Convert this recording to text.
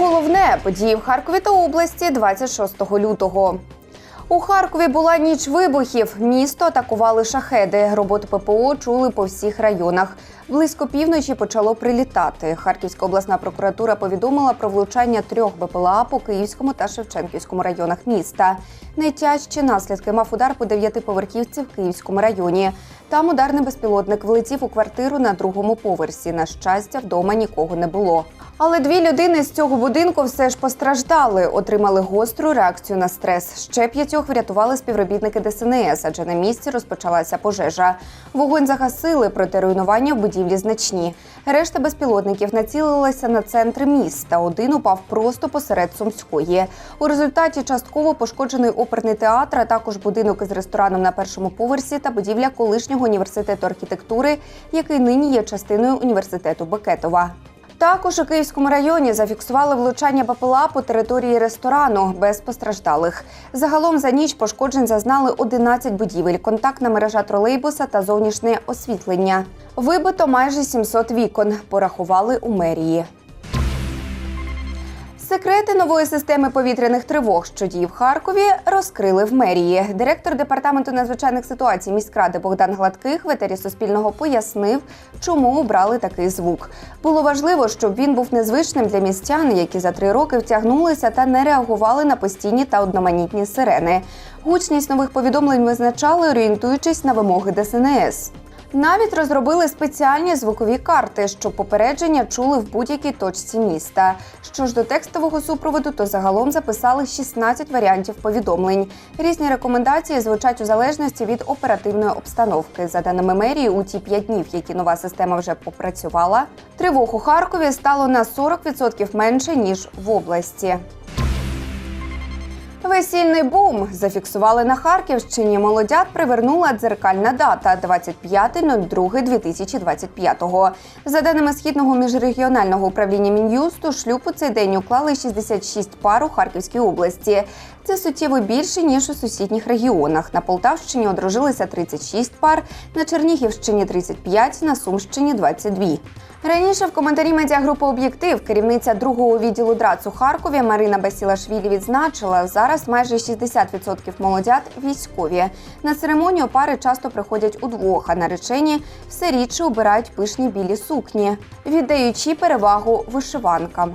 головне події в Харкові та області 26 лютого. У Харкові була ніч вибухів. Місто атакували шахеди. Роботу ППО чули по всіх районах. Близько півночі почало прилітати. Харківська обласна прокуратура повідомила про влучання трьох БПЛА по Київському та Шевченківському районах міста. Найтяжчі наслідки мав удар по дев'ятиповерхівці в Київському районі. Там ударний безпілотник влетів у квартиру на другому поверсі. На щастя, вдома нікого не було. Але дві людини з цього будинку все ж постраждали, отримали гостру реакцію на стрес. Ще п'ятьох врятували співробітники ДСНС, адже на місці розпочалася пожежа. Вогонь загасили, проте руйнування в будівлі значні. Решта безпілотників націлилася на центр міста. Один упав просто посеред Сумської. У результаті частково пошкоджений оперний театр, а також будинок із рестораном на першому поверсі та будівля колишнього університету архітектури, який нині є частиною університету Бекетова. Також у Київському районі зафіксували влучання БПЛА по території ресторану без постраждалих. Загалом за ніч пошкоджень зазнали 11 будівель, контактна мережа тролейбуса та зовнішнє освітлення. Вибито майже 700 вікон. Порахували у мерії. Секрети нової системи повітряних тривог, що діє в Харкові, розкрили в мерії. Директор департаменту надзвичайних ситуацій міськради Богдан Гладких в етері Суспільного пояснив, чому обрали такий звук. Було важливо, щоб він був незвичним для містян, які за три роки втягнулися та не реагували на постійні та одноманітні сирени. Гучність нових повідомлень визначали, орієнтуючись на вимоги ДСНС. Навіть розробили спеціальні звукові карти, щоб попередження чули в будь-якій точці міста. Що ж до текстового супроводу, то загалом записали 16 варіантів повідомлень. Різні рекомендації звучать у залежності від оперативної обстановки. За даними мерії, у ті 5 днів, які нова система вже попрацювала, тривог у Харкові стало на 40% менше ніж в області. Весільний бум зафіксували на Харківщині. Молодят привернула дзеркальна дата 25.02.2025. За даними східного міжрегіонального управління мін'юсту, шлюб у цей день уклали 66 пар у Харківській області. Це суттєво більше ніж у сусідніх регіонах. На Полтавщині одружилися 36 пар, на Чернігівщині 35, на Сумщині 22. Раніше в коментарі медіагрупи Об'єктив керівниця другого відділу ДРАЦ у Харкові Марина Басілашвілі відзначила, зараз майже 60% молодят військові. На церемонію пари часто приходять удвох, а наречені все рідше обирають пишні білі сукні, віддаючи перевагу вишиванкам.